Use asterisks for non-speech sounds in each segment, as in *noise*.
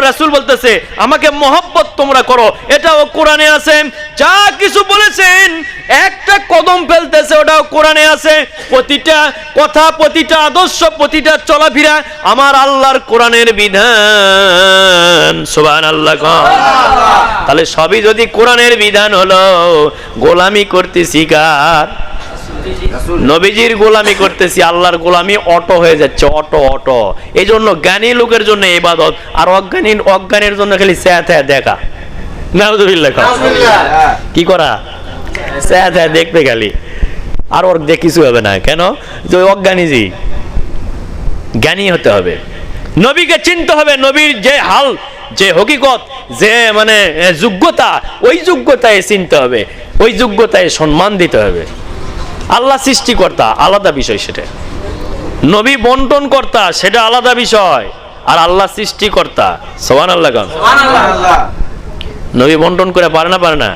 রাসূল বলতেছে আমাকে মহব্বত তোমরা করো। এটাও কোরআনে আছে। যা কিছু বলেছেন একটা কদম ফেলতেছে ওটাও কোরআনে আছে। প্রতিটা কথা প্রতিটা আদর্শ প্রতিটা চলাফেরা আমার আল্লাহর কোরআনের বিধান। সুবহানাল্লাহ আল্লাহ তাহলে সবই যদি কোরআনের বিধান হলো গোলামি করতেছি কার? নবীজির গোলামি করতেছি আল্লাহর গোলামি অটো হয়ে যাচ্ছে অটো অটো। এই জন্য জ্ঞানী লোকের জন্য ইবাদত আর অজ্ঞানী অজ্ঞানের জন্য খালি স্যাঁ থ্যাঁ দেখা। নাউজুবিল্লাহ কি করা? স্যাঁ থ্যাঁ দেখতে খালি। আর ওর দেখ কিছু হবে না। কেন? যে ওই অজ্ঞানী জি। জ্ঞানী হতে হবে। নবীকে চিনতে হবে নবীর যে হাল যে হকিকত যে মানে যোগ্যতা ওই যোগ্যতায় চিনতে হবে। ওই যোগ্যতায় সম্মান দিতে হবে। আল্লাহ সৃষ্টিকর্তা আলাদা বিষয় সেটা। নবী বন্টন কর্তা সেটা আলাদা বিষয়। আর আল্লাহ সৃষ্টিকর্তা সোহান আল্লাহ গান নবী বন্টন করে পারে না পারে না?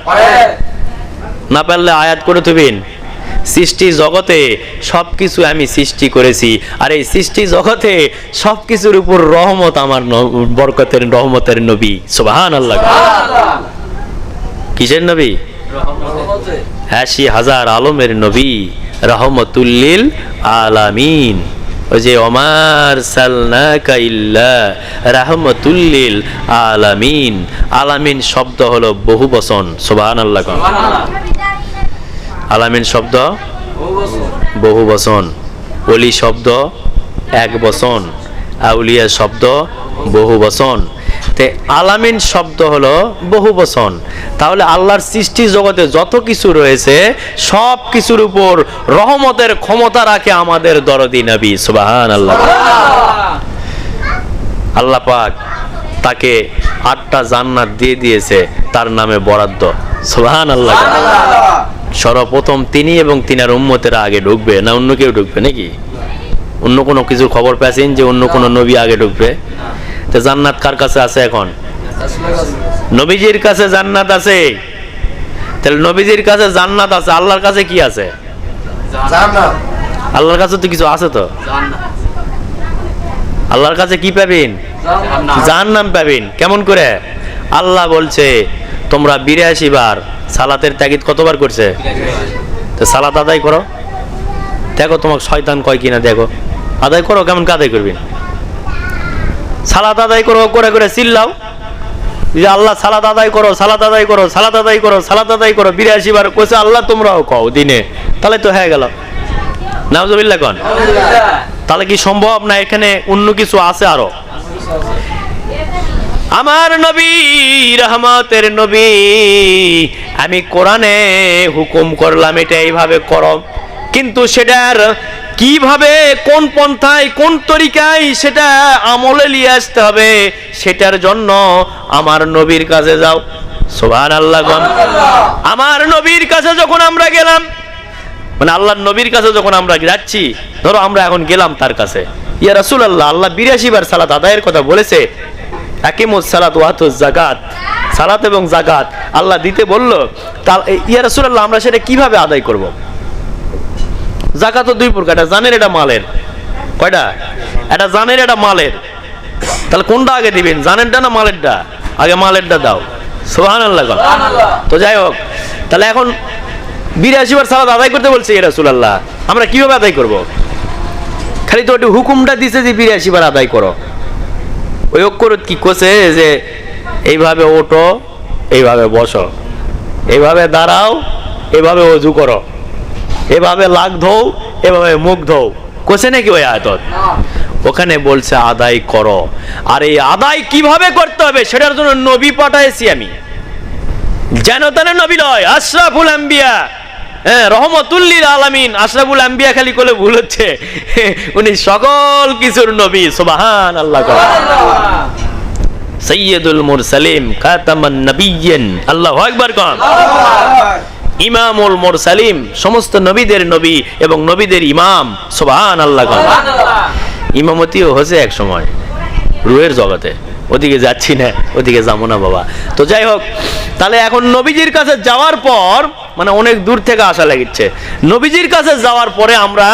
না পারলে আয়াত করে তুবিন। সৃষ্টি জগতে সব কিছু আমি সৃষ্টি করেছি। আর এই সৃষ্টি জগতে সব কিছুর উপর রহমত আমার বরকতের রহমতের নবী। সুবাহান আল্লাহ কিসের নবী। আশি হাজার আলমের নবী, রহমতুল্লিল আলামিন। ওই যে অমার সালনাকা ইল্লা রাহমাতুল্লিল আলামিন। আলামিন শব্দ হলো বহু বচন, সুবহানাল্লাহ কোন। আলামিন শব্দ? বহু বচন। অলি শব্দ এক বচন। আউলিয়া শব্দ বহু বচন। আলামিন শব্দ হলো বহু বচন তাহলে আল্লাহর সৃষ্টি জগতে যত কিছু রয়েছে, সব কিছুর উপর রহমতের ক্ষমতা রাখে আমাদের দরদি নবী সুবাহান আল্লাহ আল্লাহ পাক তাকে আটটা জান্নাত দিয়ে দিয়েছে, তার নামে বরাদ্দ। সুবাহান আল্লাহ সর্বপ্রথম তিনি এবং তিনার উম্মতেরা আগে ঢুকবে, না অন্য কেউ ঢুকবে নাকি? অন্য কোনো কিছু খবর পেয়েছেন যে অন্য কোনো নবী আগে ঢুকবে? তো জান্নাত কার কাছে আছে এখন? নবীজির কাছে জান্নাত আছে। তাহলে নবীজির কাছে জান্নাত আছে আল্লাহর কাছে কি আছে? আল্লাহর কাছে তো কিছু আছে তো? আল্লাহর কাছে কি পাবেন? জাহান্নাম পাবেন। কেমন করে? আল্লাহ বলছে তোমরা বিরাশি বার সালাতের তাগিদ কতবার করছে? তো সালাত আদায় করো। দেখো তোমাকে শয়তান কয় কিনা দেখো। আদায় করো কেমন আদায় করবেন? সালাত আদায় করো, করে করে চিল্লাও। যে আল্লাহ সালাত আদায় করো, সালাত আদায় করো, সালাত আদায় করো, সালাত আদায় করো, বিরাশি বার কইছে, আল্লাহ তোমরাও কও দিনে। তাহলে তো হয়ে গেল। নাউজুবিল্লাহ কন। তাহলে কি সম্ভব না এখানে অন্য কিছু আছে আরও? আমার নবী, রহমতের নবী, আমি কোরআনে হুকুম করলাম, এটা এইভাবে করো। কিন্তু সেটার কীভাবে, কোন পন্থায়, কোন তরিকায় সেটা আমলে নিয়ে আসতে হবে সেটার জন্য আমার নবীর কাছে যাও। সোভান আল্লাহ। আমার নবীর কাছে যখন আমরা গেলাম মানে আল্লাহর নবীর কাছে যখন আমরা যাচ্ছি, ধরো আমরা এখন গেলাম তার কাছে। ইয়া রাসুল আল্লাহ আল্লাহ বিরাশি বার সালাত আদায়ের কথা বলেছে। একিমুস সালাত ওয়াতুজ জাকাত সালাত এবং জাকাত আল্লাহ দিতে বলল তা ইয়া রাসুল আল্লাহ আমরা সেটা কীভাবে আদায় করব? জাকাত দুই প্রকার, এটা জানের, এটা মালের। কয়টা? এটা জানের, এটা মালের। তাহলে কোনটা আগে দিবেন, জানেরটা না মালেরটা? আগে মালেরটা দাও। সোহান কর। তো যাই হোক, তাহলে এখন বিরাশি বার সালাত আদায় করতে বলছে ইয়া রাসূলুল্লাহ। আমরা কীভাবে আদায় করব? খালি তো একটু হুকুমটা দিছে যে বিরাশি বার আদায় করো। ওই অক্ষর কি করছে যে এইভাবে ওঠো, এইভাবে বসো। এইভাবে দাঁড়াও এভাবে অজু করো। এভাবে লাগ ধৌ এভাবে মুখ ধৌ কোসে নাকি ওই আয়তত? ওখানে বলছে আদায় করো। আর এই আদায় কীভাবে করতে হবে সেটার জন্য নবী পাঠাইছি আমি। যেন তেন নবী নয় আশরাফুল আম্বিয়া। হ্যাঁ রহমতুল্লিল আলামিন আশরাফুল আম্বিয়া খালি কোলে ভুল হচ্ছে। *laughs* উনি সকল কিছুর নবী সুবাহান আল্লাহ সৈয়দুল মুরসালিম খাতামান নবিয়্যিন। আল্লাহু আকবার কোন। ইমামুল মুরসালিম সমস্ত নবীদের নবী এবং নবীদের ইমাম সুবহান আল্লাহ ইমামতিও হয়েছে এক সময় রুহের জগতে। ওদিকে যাচ্ছি না ওদিকে যাব না বাবা। তো যাই হোক তাহলে এখন নবীজির কাছে যাওয়ার পর মানে অনেক দূর থেকে আসা লাগিচ্ছে। নবীজির কাছে যাওয়ার পরে আমরা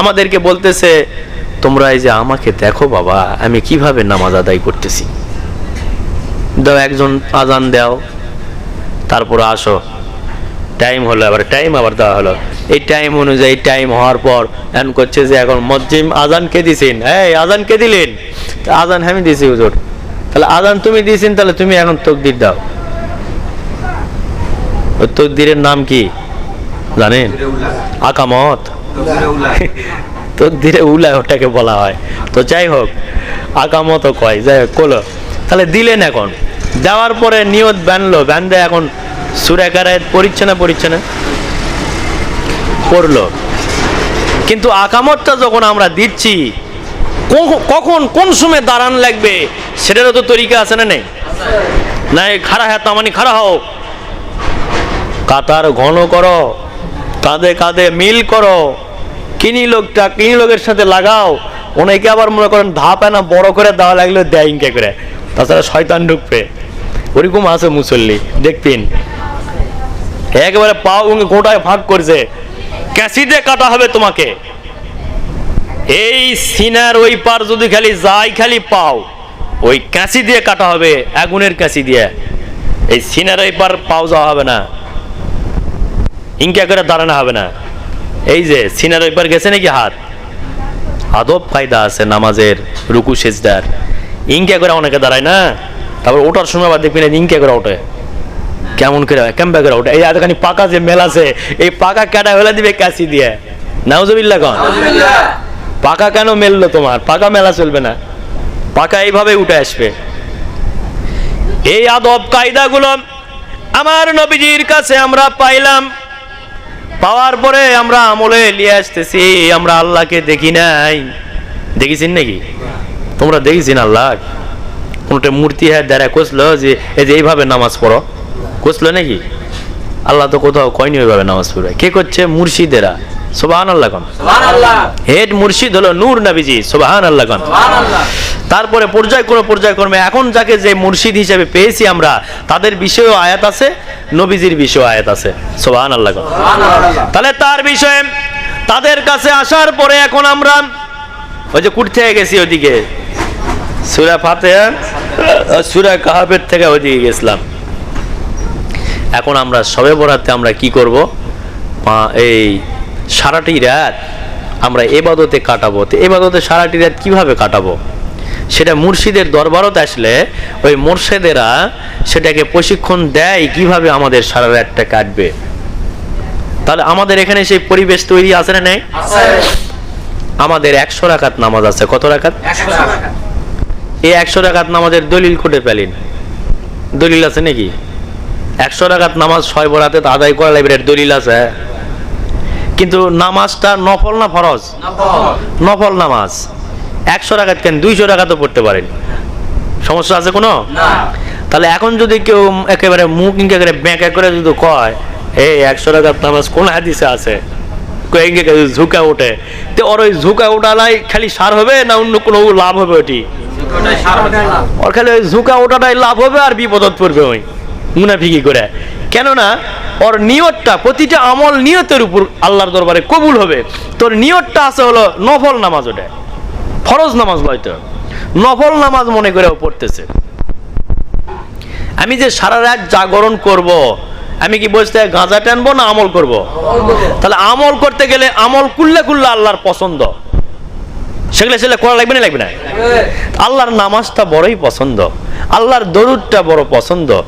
আমাদেরকে বলতেছে তোমরা এই যে আমাকে দেখো বাবা আমি কীভাবে নামাজ আদায় করতেছি? দাও একজন আজান দাও তারপর আসো। টাইম হলো, আবার টাইম আবার দেওয়া হলো। এই টাইম অনুযায়ী টাইম হওয়ার পর এমন করছে যে এখন মসজিদ আজান কে দিছেন। এই আজান কে দিলেন আজান আমি দিছি, হুজুর। তাহলে আজান তুমি দিয়েছেন তাহলে তুমি এখন তকদির দাও। তকদিরের নাম কি? জানেন? আকামত। *laughs* তকদিরে উলা, ওটাকে বলা হয়। তো যাই হোক আকামত কয়। যাই হোক, কোলো। তাহলে দিলেন এখন। দেওয়ার পরে নিয়ত বানলো বান্ধে এখন সুরেকারায় পড়িচ্ছে না পড়িচ্ছে না পড়ল। কিন্তু আকামতটা যখন আমরা দিচ্ছি কখন কোন সময় দাঁড়ান লাগবে, সেটারও তো তরিকা আছে না নেই? না খাড়া হ্যাঁ তামানি খাড়া হও। কাতার ঘন করো, কাঁধে কাঁধে মিল করো। কিনি লোকটা, কিনি লোকের সাথে লাগাও। অনেকে আবার মনে করেন ধাপ না বড় করে দেওয়া লাগলে দেয় ইনকে করে। তাছাড়া শয়তান ঢুকবে। ওরকম আছে মুসল্লি, দেখবেন। একেবারে পাও গোটায় ভাগ করছে। ক্যাসিডে কাটা হবে তোমাকে। এই সিনার ওই পার যদি খালি যাই খালি পাও, ওই কাঁচি দিয়ে কাটা হবে, আগুনের কাঁচি দিয়ে। এই সিনার ওই পার পাও যাওয়া হবে না। ইনকা করে দাঁড়ানো হবে না। এই যে সিনার ওই পার গেছে নাকি হাত? আদব ফায়দা আছে নামাজের, রুকু, সেজদার। ইনকা করে অনেকে দাঁড়ায় না। তারপর ওঠার সময় আবার দেখবি না ইনকা করে ওঠে। কেমন করে কেমন করে ওঠে? এই এতখানি পাকা যে মেল আছে এই পাকা কাটা ফেলে দিবে কাশি দিয়ে? নাউজবিল্লা কন? পাকা কেন মেললো তোমার? পাকা মেলা চলবে না। পাকা এইভাবে উঠে আসবে। এই আদব কায়দাগুলো আমার নবীজির কাছে আমরা পাইলাম। পাওয়ার পরে আমরা আমলে নিয়ে আসতেছি আমরা আল্লাহকে দেখি নাই। দেখিছেন নাকি? তোমরা দেখেছিন আল্লাহ? কোনটা মূর্তি হ্যাঁ দ্বারা কষলো যে এই যে এইভাবে নামাজ পড়ো। কষলো নাকি? আল্লাহ তো কোথাও কয়নি ওইভাবে নামাজ পড়বে কে করছে? মুর্শিদেরা। সোবাহান আল্লাহ কন হেড মুর্শিদ হলো নূর নাবিজি। সোবাহান আল্লাহ কন তারপরে পর্যায়ক্রমে পর্যায়ক্রমে এখন যাকে যে মুর্শিদ হিসেবে পেয়েছি আমরা তাদের বিষয়েও আয়াত আছে নবীজির বিষয়েও আয়াত আছে। সোবাহান আল্লাহ কন তাহলে তার বিষয়ে তাদের কাছে আসার পরে এখন আমরা ওই যে কুট থেকে গেছি ওদিকে সুরা ফাতে সুরা কাহাবের থেকে ওদিকে গেছিলাম। এখন আমরা সবে বরাতে আমরা কি করব? এই সারাটি রাত আমরা এবাদতে কাটাবো। তো এবাদতে সারাটি রাত কীভাবে কাটাবো? সেটা মুর্শিদের দরবারত আসলে ওই মোর্শেদেরা সেটাকে প্রশিক্ষণ দেয় কীভাবে আমাদের সারা রাতটা কাটবে। তাহলে আমাদের এখানে সেই পরিবেশ তৈরি আছে না নেই? আমাদের একশো রাকাত নামাজ আছে। কত রাকাত? এই একশো রাকাত নামাজের দলিল কোটে পেলেন দলিল আছে নাকি? একশো রাকাত নামাজ ছয় বরাতে আদায় করা লাগবে দলিল আছে। কিন্তু নামাজটা নফল না ফরজ? নফল। নামাজ। একশো রাকাত কেন? দুইশো টাকা তো পড়তে পারেন। সমস্যা আছে কোনো? তাহলে এখন যদি কেউ একেবারে মুখ ইঙ্গে করে ব্যাঁকে করে যদি কয় এই একশো টাকার নামাজ কোন হাদিসে আছে? ঝুঁকা ওঠে। তো ওর ওই ঝুঁকা ওঠালাই খালি সার হবে না অন্য কোনো লাভ হবে ওটি? ওর খালি ওই ঝুঁকা ওঠাটাই লাভ হবে আর বিপদত পড়বে ওই মুনাফিকি করে। কেননা, ওর নিয়তটা, প্রতিটা আমল নিয়তের উপর আল্লাহর দরবারে কবুল হবে। তোর নিয়তটা আছে হলো নফল নামাজ ওটা। ফরজ নামাজ নয় তো। নফল নামাজ মনে করে পড়তেছে। আমি যে সারা রাত জাগরণ করব, আমি কি বসতে গাঁজা টানবো না আমল করব? তাহলে আমল করতে গেলে আমল কুল্লে কুল্লা আল্লাহর পছন্দ। সেগুলো সেগুলো করা লাগবে না লাগবে না? আল্লাহর নামাজটা বড়ই পছন্দ। আল্লাহর দরুদটা বড় পছন্দ।